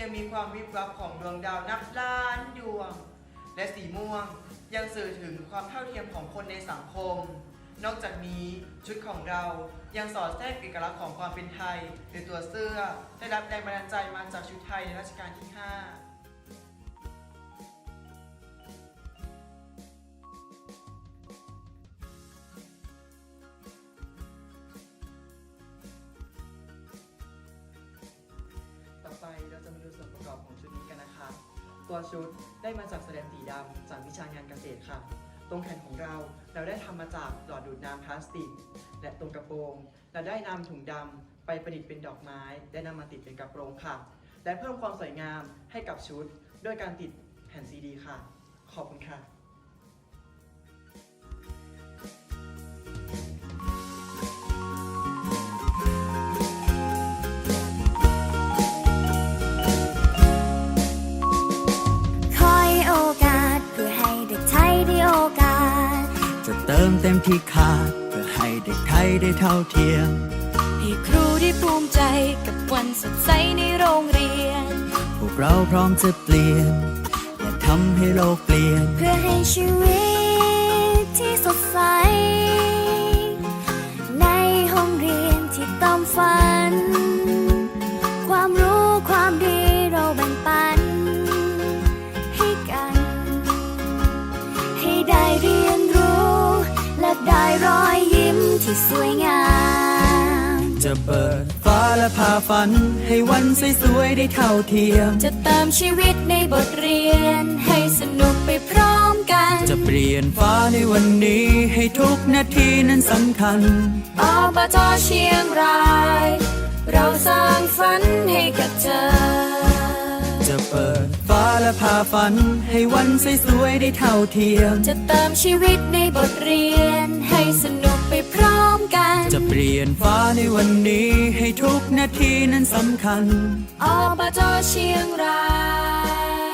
ยังมีความวิบวับของดวงดาวนับล้านดวง และสีม่วงยังสื่อถึงความเท่าเทียมของคนในสังคม นอกจากนี้ชุดของเรายังสอดแทรกเอกลักษณ์ของความเป็นไทยหรือตัวเสื้อได้รับแรงบันดาลใจมาจากชุดไทยในรัชกาลที่ 5 ตัวชุดได้มาจากแสลนสีดำจากวิชางานเกษตรค่ะ ตรงแขนของเราเราได้ทำมาจากหลอดดูดน้ำพลาสติก และตรงกระโปรง เราได้นำถุงดำไปประดิษฐ์เป็นดอกไม้และนำมาติดเป็นกระโปรงค่ะ และเพิ่มความสวยงามให้กับชุด ด้วยการติดแผ่นซีดี ค่ะ ขอบคุณค่ะ เติมเต็มที่ขาดเพื่อให้เด็กไทยได้เท่าเทียม ให้ครูได้ภูมิใจกับวันสดใสในโรงเรียน พวกเราพร้อมจะเปลี่ยน และทำให้โลกเปลี่ยน เพื่อให้ชีวิต ที่สวยงาม จะเปิดฟ้าและพาฝัน ให้วันสวยๆได้เท่าเทียม จะเติมชีวิตในบทเรียน ให้สนุกไปพร้อมกัน จะเปลี่ยนฟ้าในวันนี้ให้ทุกนาทีนั้นสำคัญอบจเชียงราย เราสร้างฝันให้กับเธอ จะเปิดฟ้าและพาฝัน ให้วันสวยๆได้เท่าเทียม จะเติมชีวิตในบทเรียนให้ ลี่ยนฟ้าในวันนี้ให้ทุกนาทีนั้นสำคัญอบจเชียงราย